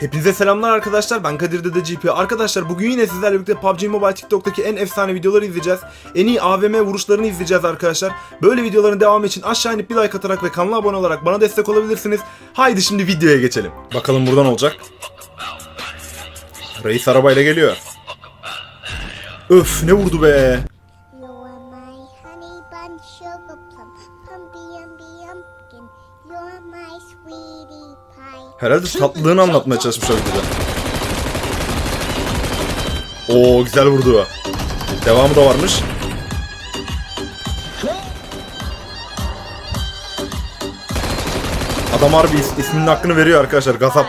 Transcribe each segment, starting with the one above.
Hepinize selamlar arkadaşlar. Ben Kadir Dede GP. Arkadaşlar bugün yine sizlerle birlikte PUBG Mobile TikTok'taki en efsane videoları izleyeceğiz. En iyi AVM vuruşlarını izleyeceğiz arkadaşlar. Böyle videoların devamı için aşağı inip bir like atarak ve kanala abone olarak bana destek olabilirsiniz. Haydi şimdi videoya geçelim. Bakalım buradan olacak. Reis arabayla geliyor. Öf ne vurdu be. Herhalde tatlılığını anlatmaya çalışmış o videoda. Oo güzel vurdu. Devamı da varmış. Adam harbi is- isminin hakkını veriyor arkadaşlar. Gazap.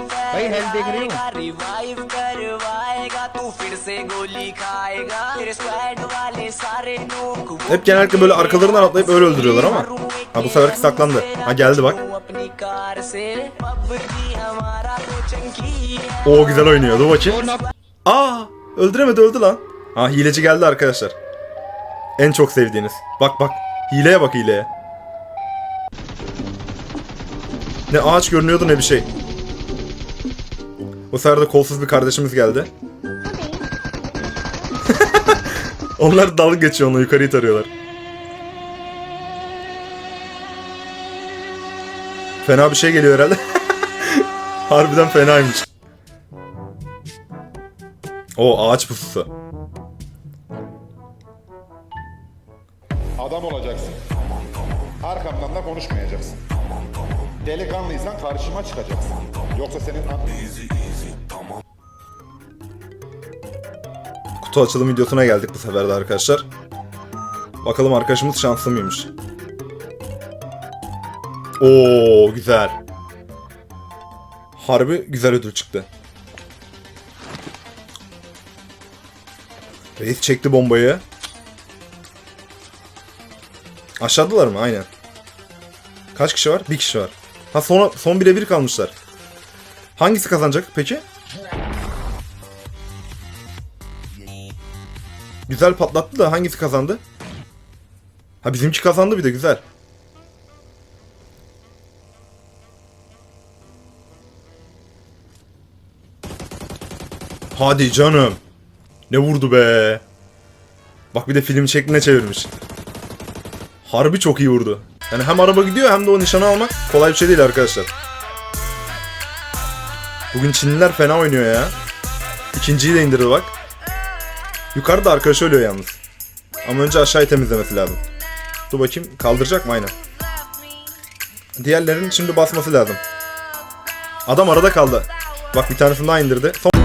Squad बुलाएगा धुआं भाई, health देख रही हूँ। फैलाएगा रिवाइव करवाएगा तू फिर से गोली खाएगा तेरे स्क्वाड वाले सारे नोक Hep genellikle böyle arkalarından atlayıp öyle öldürüyorlar ama. Ha bu seferki saklandı. Ha geldi bak. अपनी कार से पबजी हमारा तो चंकी है Oo güzel oynuyor. Dur bakayım. Aa öldüremedi öldü lan. Ha hileci geldi arkadaşlar. En çok sevdiğiniz. Bak bak. Hileye bak hileye. Ne ağaç görünüyordu ne bir şey. Bu sefer de kolsuz bir kardeşimiz geldi. Onlar dalga geçiyor onu yukarıyı tarıyorlar. Fena bir şey geliyor herhalde. Harbiden fenaymış. O ağaç pususu. Adam olacaksın. Arkamdan da konuşmayacaksın. Delikanlıysan karşıma çıkacaksın. Yoksa senin... Kutu açılım videosuna geldik bu sefer de arkadaşlar. Bakalım arkadaşımız şanslı mıymış. Oo güzel. Harbi güzel ödül çıktı. Reis çekti bombayı. Aşağıdalar mı? Aynen. Kaç kişi var? Bir kişi var. Ha son, son bire bir kalmışlar. Hangisi kazanacak peki? Güzel patlattı da hangisi kazandı? Ha bizimki kazandı bir de güzel. Hadi canım. Ne vurdu be. Bak bir de film şekline çevirmiş. Harbi çok iyi vurdu. Yani hem araba gidiyor hem de o nişanı almak kolay bir şey değil arkadaşlar. Bugün Çinliler fena oynuyor ya. İkinciyi de indirdi bak. Yukarıda arkadaş ölüyor yalnız. Ama önce aşağıyı temizlemesi lazım. Dur bakayım kaldıracak mı aynen. Diğerlerinin şimdi basması lazım. Adam arada kaldı. Bak bir tanesini daha indirdi. Son...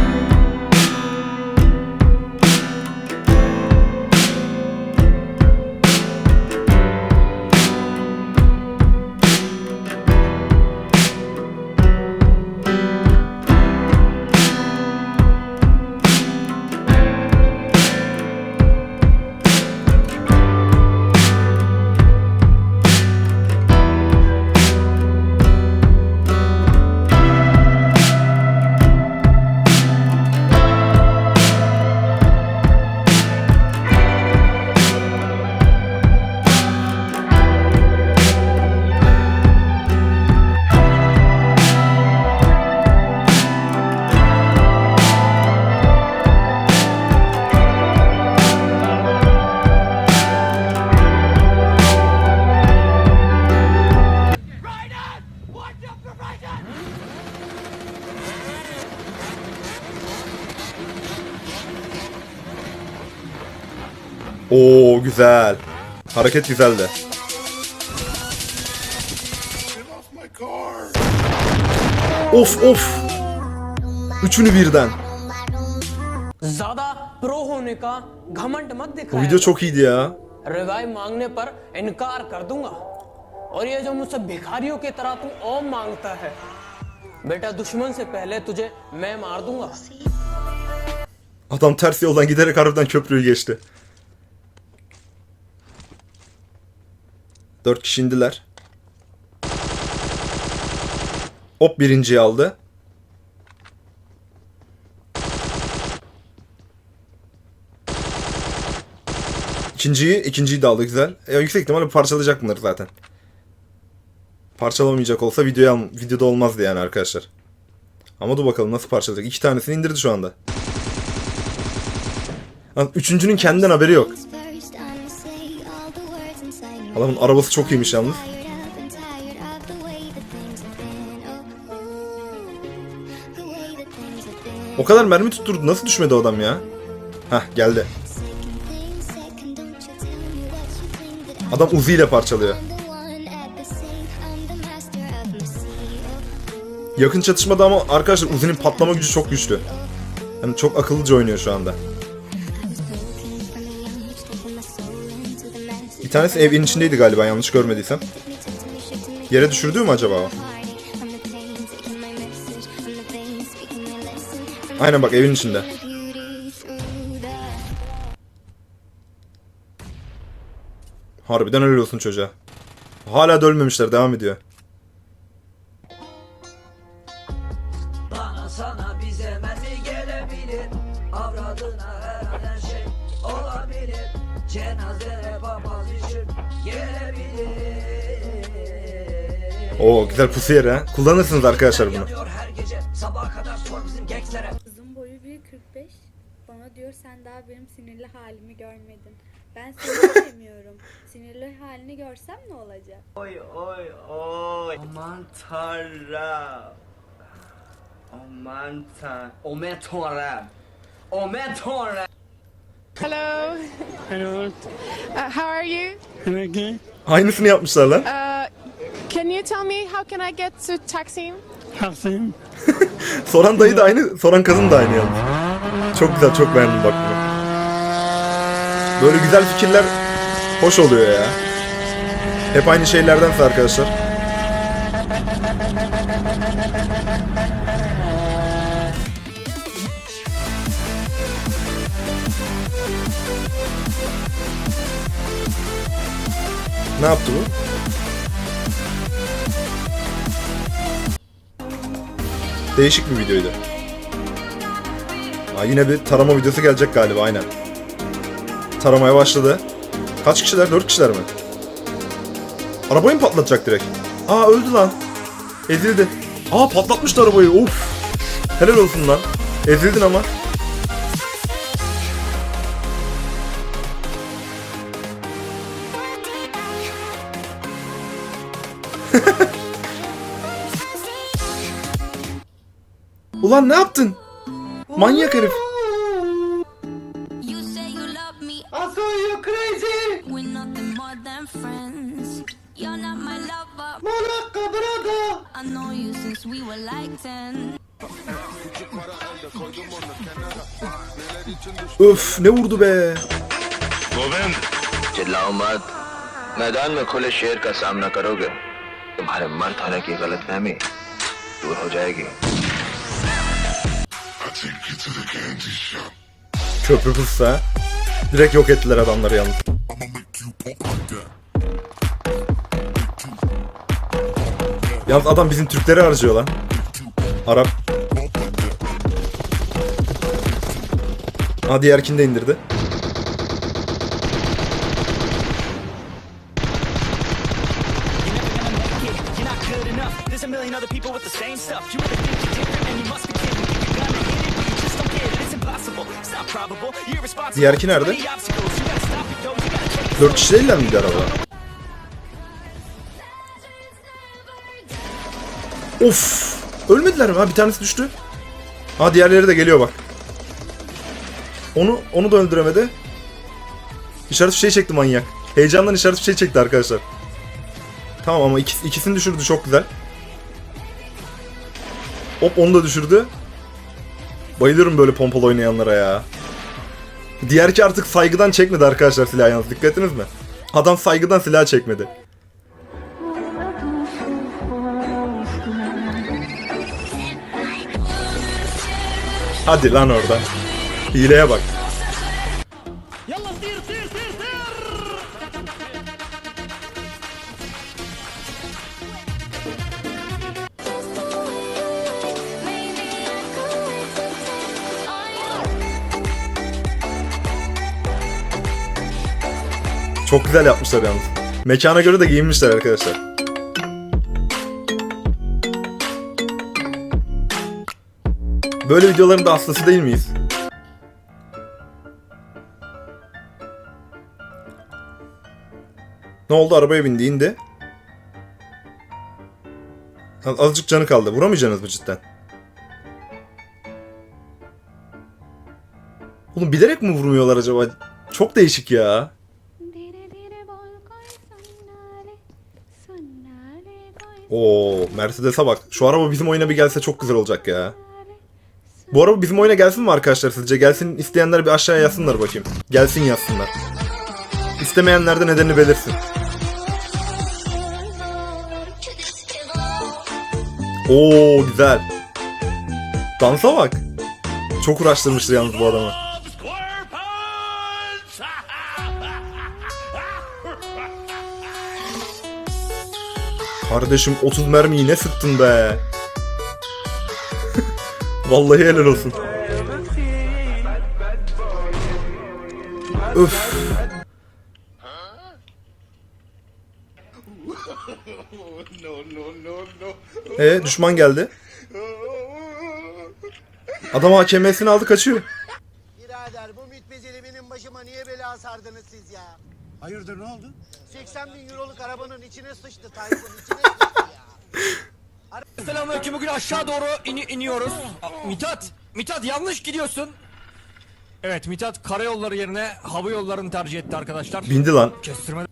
güzel. Hareket güzeldi. Of of. Üçünü birden. ज्यादा प्रो होने का घमंड मत Bu दिखाया video çok iyiydi ya. Revive मांगने पर इनकार कर दूंगा और ये जो मुझसे भिखारियों की तरह तू ओम मांगता है बेटा दुश्मन से पहले तुझे मैं मार दूंगा Adam ters yoldan giderek harbiden köprüyü geçti. Dört kişi indiler. Hop birinciyi aldı. İkinciyi, ikinciyi de aldı güzel. E, yüksek ihtimalle parçalayacak bunları zaten. Parçalamayacak olsa videoya videoda olmazdı yani arkadaşlar. Ama dur bakalım nasıl parçalayacak. İki tanesini indirdi şu anda. Üçüncünün kendinden haberi yok. Adamın arabası çok iyiymiş yalnız. O kadar mermi tutturdu. Nasıl düşmedi o adam ya? Hah geldi. Adam Uzi ile parçalıyor. Yakın çatışmada ama arkadaşlar Uzi'nin patlama gücü çok güçlü. Yani çok akıllıca oynuyor şu anda. Bir tanesi evin içindeydi galiba yanlış görmediysem. Yere düşürdü mü acaba? Aynen bak evin içinde. Harbiden helal olsun çocuğa. Hala da ölmemişler devam ediyor. Oo güzel pusu yeri ha. Kullanırsınız arkadaşlar bunu. Yanıyor her gece sabaha kadar sor bizim gekslere Kızın boyu 1.45. Bana diyor sen daha benim sinirli halimi görmedin. Ben seni sevmiyorum. Sinirli halini görsem ne olacak? Oy oy oy. Aman tanrım. Aman tanrım. Aman tanrım. Aman tanrım. Hello. Hello, Uh, how are you? okay. Aynısını yapmışlar lan. Uh, can you tell me how can I get to Taksim? Taksim. Soran dayı da aynı, soran kadın da aynı yalnız. Çok güzel, çok beğendim bak bunu. Böyle güzel fikirler hoş oluyor ya. Hep aynı şeylerdense arkadaşlar. Ne yaptı bu? Değişik bir videoydu. Ha, yine bir tarama videosu gelecek galiba aynen. Taramaya başladı. Kaç kişiler? 4 kişiler mi? Arabayı mı patlatacak direkt? Aa öldü lan. Ezildi. Aa patlatmıştı arabayı. Of. Helal olsun lan. Ezildin ama. Ulan ne yaptın? Manyak herif. You say you love me, I saw you crazy. we're nothing more than friends. You're not my lover. Malaka brother. I know you since we were like 10. Öf ne vurdu be. चिल्लाओ मत मैदान में खुले शेर का सामना करोगे तुम्हारे मर्द होने की गलतफहमी दूर हो जाएगी Köprü pussa. Direkt yok ettiler adamları yalnız. Yalnız adam bizim Türkleri harcıyor lan. Arap. Ha diğerkini de indirdi. Take it Dört kişi değiller miydi arabada? Of! Ölmediler mi? Ha bir tanesi düştü. Ha diğerleri de geliyor bak. Onu onu da öldüremedi. İşaret fişeği çekti manyak. Heyecandan işaret fişeği çekti arkadaşlar. Tamam ama ikis, ikisini düşürdü çok güzel. Hop onu da düşürdü. Bayılıyorum böyle pompalı oynayanlara ya. Diğerki artık saygıdan çekmedi arkadaşlar silah yalnız dikkat mi? Adam saygıdan silah çekmedi. Hadi lan orada. Hileye bak. Çok güzel yapmışlar yalnız. Mekana göre de giyinmişler arkadaşlar. Böyle videoların da hastası değil miyiz? Ne oldu arabaya bindi indi. Azıcık canı kaldı. Vuramayacaksınız mı cidden? Oğlum bilerek mi vurmuyorlar acaba? Çok değişik ya. Oo, Mercedes'e bak. Şu araba bizim oyuna bir gelse çok güzel olacak ya. Bu araba bizim oyuna gelsin mi arkadaşlar sizce? Gelsin isteyenler bir aşağıya yazsınlar bakayım. Gelsin yazsınlar. İstemeyenler de nedenini belirsin. Oo güzel. Dansa bak. Çok uğraştırmıştır yalnız bu adamı. Kardeşim 30 mermiyi ne sıktın be? Vallahi helal olsun. Öf. E düşman geldi. Adam AKM'sini aldı kaçıyor. Birader bu mütbezeli benim başıma niye bela sardınız siz ya? Hayırdır ne oldu? 80 bin euroluk arabanın içine sıçtı Tayfun içine sıçtı ya. Selamünaleyküm bugün aşağı doğru ini- iniyoruz. Aa, Mithat, Mithat yanlış gidiyorsun. Evet Mithat karayolları yerine hava yollarını tercih etti arkadaşlar. Bindi lan. Kestirme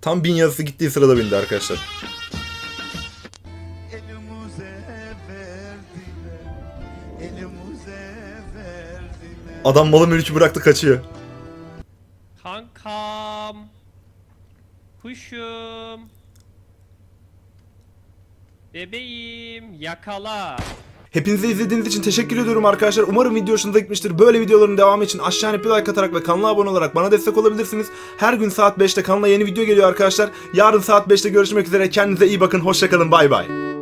Tam bin yazısı gittiği sırada bindi arkadaşlar. Adam malı mülkü bıraktı kaçıyor. Kuşum. Bebeğim yakala. Hepinize izlediğiniz için teşekkür ediyorum arkadaşlar. Umarım video hoşunuza gitmiştir. Böyle videoların devamı için aşağıya bir like atarak ve kanala abone olarak bana destek olabilirsiniz. Her gün saat 5'te kanala yeni video geliyor arkadaşlar. Yarın saat 5'te görüşmek üzere. Kendinize iyi bakın. Hoşçakalın. Bay bay.